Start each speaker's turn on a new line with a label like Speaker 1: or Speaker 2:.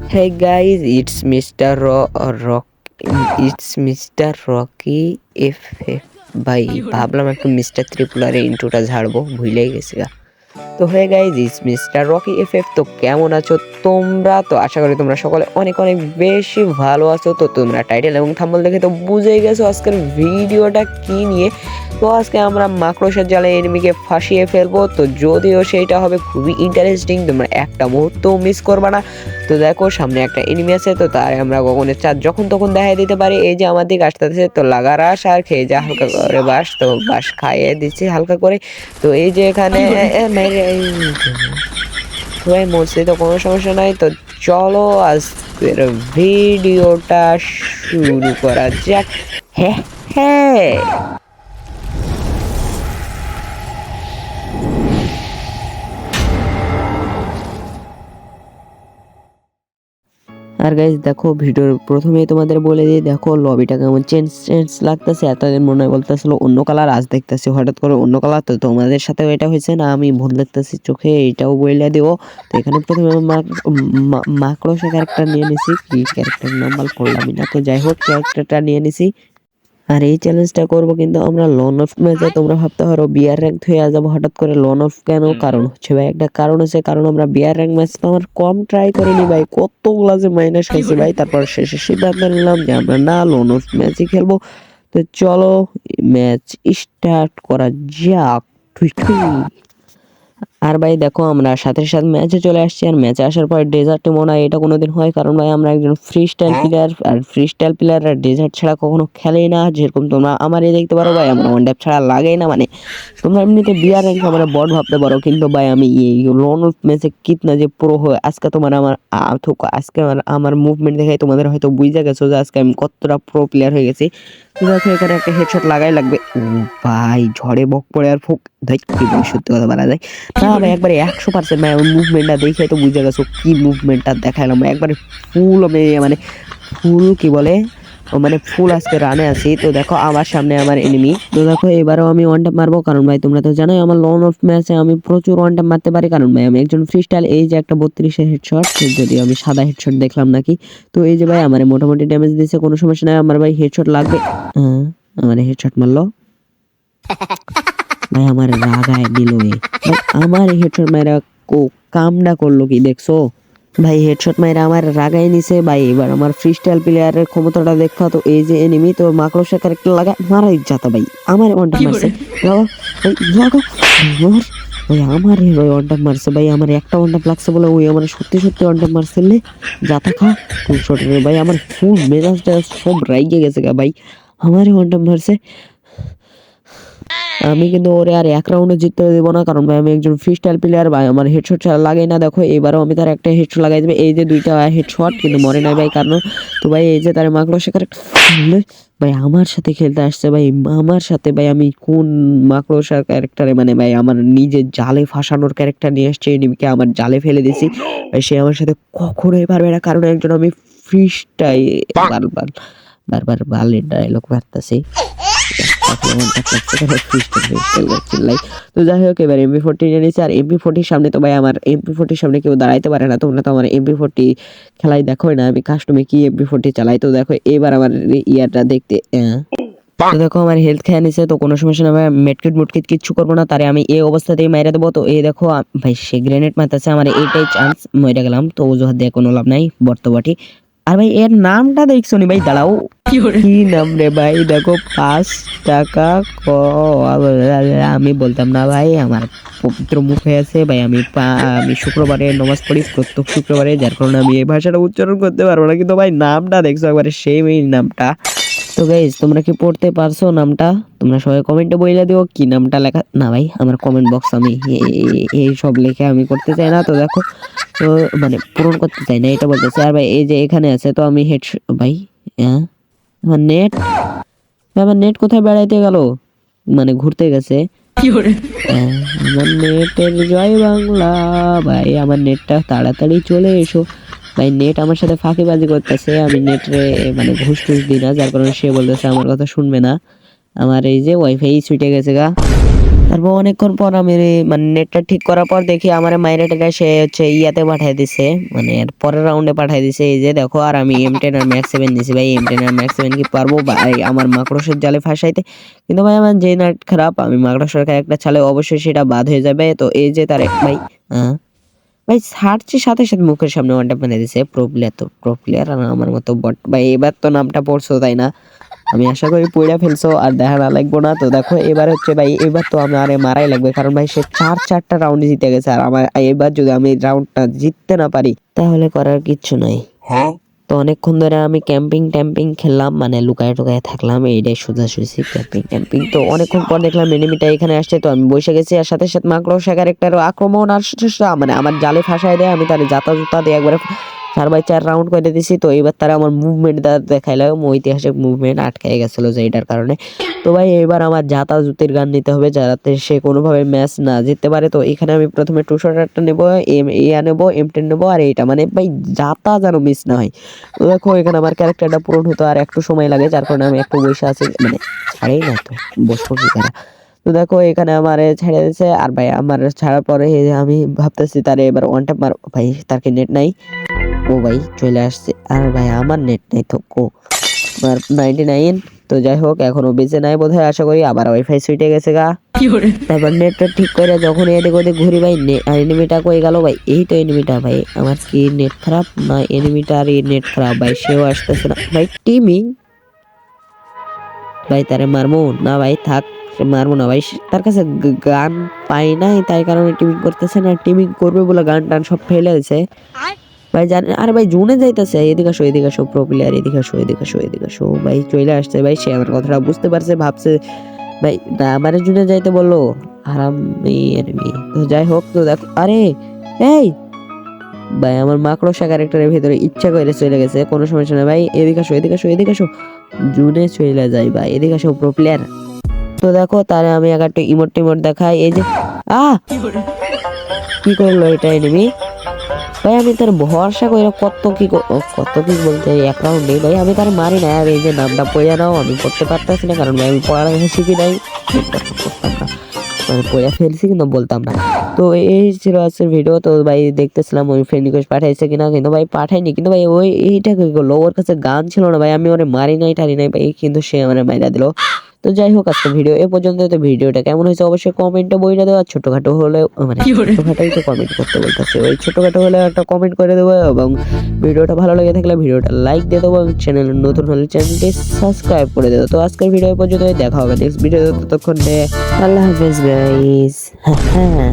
Speaker 1: Hey guys, it's Mr. Ro- Rock. It's Mr. Rocky F. ভাই ভাবলাম একটু mister ত্রিপুলারে ইন্ট্রোটা ঝাড়বো ভুলেই গেছি গা তো হয়ে guys is mister Rocky F F তো কেমন আছো তোমরা? তো আশা করি তোমরা সকলে অনেক অনেক বেশি ভালো আছো। তো তোমরা টাইটেল এবং থাম্বল দেখে তো বুঝেই গেছো আজকের ভিডিওটা কি নিয়ে। তো আজকে আমরা মাকড়সার জালে এনিমিকে ফাঁসিয়ে ফেলব। তো যদিও সেইটা হবে খুবই ইন্টারেস্টিং তোমরা একটা মুহূর্তও মিস করবা না। তো দেখো সামনে একটা এনিমি আছে তো তার আমরা গগনের চাঁদ যখন তখন দেখাই দিতে পারি। এই যে আমার দিকে আসতে আসতে তো লাগা রাস আর খেয়ে যা হালকা করে বাস তো বাস খাইয়ে দিচ্ছি হালকা করে। তো এই যে এখানে যে। সবাই মরছে তো কোনো সমস্যা নাই, তো চলো আজকের ভিডিওটা শুরু করা যাক হ্যাঁ হ্যাঁ আর গাইজ দেখো ভিডিওর প্রথমেই তোমাদের বলে দিই, দেখো লবিটা কেমন চেঞ্জ চেঞ্জ লাগতেছে, এতদিন মনে হয় বলতেছিল অন্য কালার আজ দেখতেছি হঠাৎ করে অন্য কালার তো তোমাদের সাথেও এটা হয়েছে না, আমি ভুল দেখতেছি চোখে, এটাও বইলে দেবো তো এখানে প্রথমে মাকড়সা ক্যারেক্টার নিয়ে নিছি, কি ক্যারেক্টার নাম্বার বল করলামই না, তো যাই হোক ক্যারেক্টারটা নিয়ে নিছি। আর এই চ্যালেঞ্জটা করব কিন্তু আমরা লন অফ ম্যাচে তোমরা ভাবতে পারো বিয়ার র্যাঙ্ক হয়ে যাব হঠাৎ করে লন অফ কেন? কারণ হচ্ছে ভাই একটা কারণ আছে কারণ আমরা বিয়ার র্যাঙ্ক ম্যাচ তো আমার কম ট্রাই করিনি ভাই। কতগুলা যে মাইনাস খাইছি ভাই তারপর শেষে সিদ্ধান্ত নিলাম যে আমরা না লন অফ ম্যাচই খেলব। তো চলো ম্যাচ স্টার্ট করা যাক। আর ভাই দেখো আমরা সাথে সাথে ম্যাচে চলে আসছি। আর ম্যাচে আসার পর ডেজার্টে মনে হয় এটা কোনোদিন হয়। কারণ ভাই আমরা একজন ফ্রি স্টাইল প্লেয়ার আর ফ্রি স্টাইল প্লেয়ার আর ডেজার্ট ছাড়া কখনো খেলেই না। যেরকম তোমরা আমার এই দেখতে পারো ভাই আমরা ওয়ান ড্যাপ ছাড়া লাগেই না। মানে তোমরা এমনিতে বিয়ার র্যাঙ্ক আমরা বড় ভাবতে পারো। কিন্তু ভাই আমি এই লোন ম্যাচে কিতনা যে প্রো হয়ে আজকে তোমার আমার আজকে আমার আমার মুভমেন্ট দেখে তোমাদের হয়তো বুঝে গেছো যে আজকে আমি কতটা প্রো প্লেয়ার হয়ে গেছি। দেখো এখানে একটা হেডশট লাগাই লাগবে। ভাই ঝড়ে বক পড়ে আর ফোক। দেখ সত্যি কথা বলা যায়। না একবারে একশো পার্সেন্ট আমার মুভমেন্টটা দেখে তো বুঝে গেছো কি মুভমেন্টটা দেখাইলাম। একবারে ফুল আমি মানে ফুল কি বলে মানে ফুল আজকে রানে আছি। তো দেখো আমার সামনে আমার এনিমি তো দেখো এবারও আমি ওয়ান ট্যাপ মারবো। কারণ ভাই, তোমরা তো জানোই আমার লোন অফ ম্যাচে আমি প্রচুর ওয়ান ট্যাপ মারতে পারি। কারণ ভাই, আমি একজন ফ্রি স্টাইল এই যে একটা বত্রিশের হেডশট যদি আমি সাদা হেডশট দেখলাম নাকি। তো এই যে ভাই, আমার মোটামুটি ড্যামেজ দিয়েছে কোনো সমস্যা নাই। আমার ভাই হেডশট লাগবে। হ্যাঁ আমার হেডশট মারলো। ভাই আমার রাগায় দিল আমার হেডশট মাইরা কো কামডা করল কি দেখছ? ভাই হেডশট মাইরা আমার রাগায় নিছে ভাই এবার আমার ফ্রি স্টাইল প্লেয়ারের ক্ষমতাটা দেখা তো এই যে এনিমি তো মাকড় শেখার ক্যারেক্টার লাগা মারাই যাতা ভাই। আমার ওয়ানটা মারছে। মার ভাই আমার হিরো ওয়ানটা মারছে ভাই আমার একটা ওয়ানটা লাগছে বলে ওই আমার সত্যি সত্যি ওয়ানটা মারছে লে। যাতা খা শট ভাই আমার ফুল মেজাজটা সব রাইগে গেছে গা ভাই। আমার ওয়ানটা মারছে। আমি কিন্তু ওরে আর এক রাউন্ডে জিততে দেবো না কারণ ভাই আমি একজন ফ্রি স্টাইল প্লেয়ার ভাই আমার হেডশট ছাড়া লাগাই না দেখো এবারও আমি তার একটা হেডশট লাগাই দেবে এই যে দুইটা হেডশট কিন্তু মরে নাই ভাই কারণ তো ভাই এই যে তার মাকড় শেখার ভাই আমার সাথে খেলতে আসছে ভাই আমার সাথে ভাই আমি কোন মাকড়সার ক্যারেক্টারে মানে ভাই আমার নিজের জালে ফাঁসানোর ক্যারেক্টার নিয়ে আসছে এনিমিকে আমার জালে ফেলে দিছি ভাই সে আমার সাথে কখনোই পারবে না কারণ একজন আমি ফ্রি স্টাইল বারবার বারবার বালের ডায়লগ মারতেছি তো যাই হোক, এবার এমপি ফোরটি নিয়েছি আর এমপি ফোরটির সামনে তো ভাই আমার এমপি ফোরটির সামনে কেউ দাঁড়াইতে পারে না তোমরা তো আমার এমপি ফোরটি খেলাই দেখোই না আমি কাস্টমে কি এমপি ফোরটি চালাই তো দেখো এবার আমার ইয়াটা দেখতে দেখো আমার হেলথ খেয়ে নিছে তো কোনো সমস্যা না ভাই মেটকিট মুটকিট কিচ্ছু করব না, তারে আমি এই অবস্থাতেই মাইরা দেবো। তো এই দেখো ভাই, সে গ্রেনেড মারতেছে, আমার এইটাই চান্স মরে গেলাম। তো অজুহাত দিয়ে কোনো লাভ নাই। বর্তবাটি আর ভাই এর নামটা দেখছ নি ভাই দাঁড়াও কি নাম রে ভাই দেখো পাঁচ টাকা ক আমি বলতাম না ভাই আমার পবিত্র মুখে আছে ভাই আমি আমি শুক্রবারে নমাজ পড়ি প্রত্যেক শুক্রবারে যার কারণে আমি এই ভাষাটা উচ্চারণ করতে পারব না কিন্তু ভাই নামটা দেখছ একবারে সেই এই নামটা তো গাইজ তোমরা কি পড়তে পারছ নামটা তোমরা সবাই কমেন্টে বইলে দিও কি নামটা লেখা না ভাই আমার কমেন্ট বক্স আমি এই সব লিখে আমি করতে চাই না তো দেখো তো মানে পূরণ করতে চাই না এটা বলতেছে। আর ভাই এই যে এখানে আছে তো আমি হেড ভাই হ্যাঁ? আমার নেট আমার নেট কোথায় বেড়াইতে গেল? মানে ঘুরতে গেছে। হ্যাঁ, আমার নেটের জয় বাংলা। ভাই আমার নেটটা তাড়াতাড়ি চলে এসো। ভাই নেট আমার সাথে ফাঁকিবাজি করতেছে। আমি নেটে মানে ঘুষ টুস দিই না যার কারণে সে বলতেছে আমার কথা শুনবে না। আমার এই যে ওয়াইফাই ছুটে গেছে গা। তারপর অনেকক্ষণ পর আমি মানে নেটটা ঠিক করার পর দেখি আমার মাইরে টেরা সে হচ্ছে ইয়াতে পাঠিয়ে দিছে। মানে পরের রাউন্ডে পাঠিয়ে দিছে। এই যে দেখো, আর আমি এম টেন আর ম্যাক্স সেভেন নিছি ভাই। এম টেন আর ম্যাক্স সেভেন কি পারব? ভাই, আমার মাকড়সের জালে ফাঁসাইতে। কিন্তু ভাই, আমার যে নেট খারাপ, আমি মাকড়সের একটা ছালে অবশ্যই সেটা বাদ হয়ে যাবে। তো এই যে তার এক- ভাই হ্যাঁ? ভাই ছাড়ছে সাথে সাথে মুখের সামনে ওয়ানটা বানিয়ে দিছে। প্রো তো প্রো আর আমার মতো বট ভাই, এবার তো নামটা পড়ছো, তাই না? আমি আশা করি পইড়া ফেলছো আর দেখা না লাগবো না। তো দেখো এবার হচ্ছে ভাই এবার তো আমার আরে মারাই লাগবে কারণ ভাই সে চার চারটা রাউন্ড জিতে গেছে আর আমার এবার যদি আমি রাউন্ডটা জিততে না পারি তাহলে করার কিচ্ছু নাই। হ্যাঁ। তো অনেকক্ষণ ধরে আমি ক্যাম্পিং ট্যাম্পিং খেললাম মানে লুকায় টুকায় থাকলাম এইটাই সোজাসুজি ক্যাম্পিং ট্যাম্পিং তো অনেকক্ষণ পর দেখলাম এনিমিটা এখানে আসছে তো আমি বসে গেছি আর সাথে সাথে মাকড় শেখার একটা আক্রমণ আর মানে আমার জালে ফাঁসায় দেয় আমি তার জাতা জুতা দিয়ে একবারে চার বাই চার রাউন্ড করে দিছি, তো এবার তারা আমার মুভমেন্ট দেখাইলো ঐতিহাসিক মুভমেন্ট আটকে গেছিল যে এটার কারণে। তো ভাই, এবার আমার জাতা জুতির গান নিতে হবে যাতে সে কোনোভাবে ম্যাচ না জিততে পারে। তো এখানে আমি প্রথমে টু শটারটা নেব, এম ইয়া নেব এম টেন নেব, আর এইটা। মানে ভাই, জাতা যেন মিস না হয়। তো দেখো, এখানে আমার ক্যারেক্টারটা পূরণ হতো আর একটু সময় লাগে, যার কারণে আমি একটু বসে আছি। মানে ছাড়েই না তো, বসবো কি তারা তো দেখো, এখানে আমার ছেড়ে দিয়েছে আর ভাই, আমার ছাড়ার পরে আমি ভাবতেছি তার এবার ওয়ান ট্যাপ মার ভাই, তার কি নেট নাই? ও ভাই চলে আসছে। আর ভাই আমার নেট নেই তো কো? আমার নাইনটি নাইন তো যাই হোক এখনও বেঁচে নাই বোধহয় আশা করি আবার ওয়াইফাই সুইটে গেছে গা। তারপর নেটটা ঠিক করে যখন এদিক ওদিক ঘুরি ভাই এনিমিটা কই গেল ভাই? এই তো এনিমিটা ভাই আমার কি নেট খারাপ না এনিমিটার নেট খারাপ ভাই? সেও আসতেছে না। ভাই টিমিং? ভাই তারে মারমু? না ভাই থাক সে মারবো না ভাই তার কাছে গান পাই নাই তাই কারণে টিমিং করতেছে না। টিমিং করবে বলে গান টান সব ফেলে দিছে। ভাই জান, আরে ভাই জুনে যাইতেছে, এদিকে আসো এদিকে আসো প্রো প্লেয়ার এদিকে আসো এদিকে আসো এদিকে আসো। ভাই চলে আসছে, ভাই সে আমার কথাটা বুঝতে পারছে, ভাবছে, ভাই না, আমারে জুনে যাইতে বলল আরাম তো যাই হোক, তো দেখো, আরে, এই, ভাই আমার মাকড়সা ক্যারেক্টারের ভিতরে ইচ্ছা করে চলে গেছে, কোনো সমস্যা না ভাই এদিকে আসো এদিকে আসো এদিকে আসো। জুনে চলে যায় ভাই, এদিকে আসো প্রো প্লেয়ার তো দেখো, তারে আমি এক একটা ইমোট টিমোট দেখাই, এই যে, আহ! কি করল এটা এনিমি ভাই আমি তার ভরসা করে কত কি কত কি বলতে এক নেই ভাই আমি তার মারি না আর এই যে নামটা পড়ে নাও, আমি পড়তে পারতেছি না, কারণ আমি পড়ালেখা শিখি নাই। মানে পড়ে ফেলছি কিন্তু বলতাম না। তো এই ছিল আজকের ভিডিও তো ভাই দেখতেছিলাম, ওই ফ্রেন্ড রিকোয়েস্ট পাঠাইছে কিনা, কিন্তু ভাই পাঠাইনি। কিন্তু ভাই ওই এইটা কি করল? ওর কাছে গান ছিল না ভাই, আমি ওরে মারি নাই, টারি নাই ভাই, কিন্তু সে আমার মাইরা দিল। তো যাই হোক আজকে ভিডিও এ পর্যন্ত। তো ভিডিওটা কেমন হয়েছে অবশ্যই কমেন্টে বইটা দেওয়া ছোটখাটো হলে মানে ছোটখাটোই তো কমেন্ট করতে বলতেছে। ওই ছোটখাটো হলে একটা কমেন্ট করে দেবো এবং ভিডিওটা ভালো লেগে থাকলে ভিডিওটা লাইক দিয়ে দেবো এবং চ্যানেল নতুন হলে চ্যানেলটি সাবস্ক্রাইব করে দেবো। তো আজকের ভিডিও পর্যন্ত দেখা হবে নেক্সট ভিডিও ততক্ষণ আল্লাহ হাফেজ গাইস হ্যাঁ।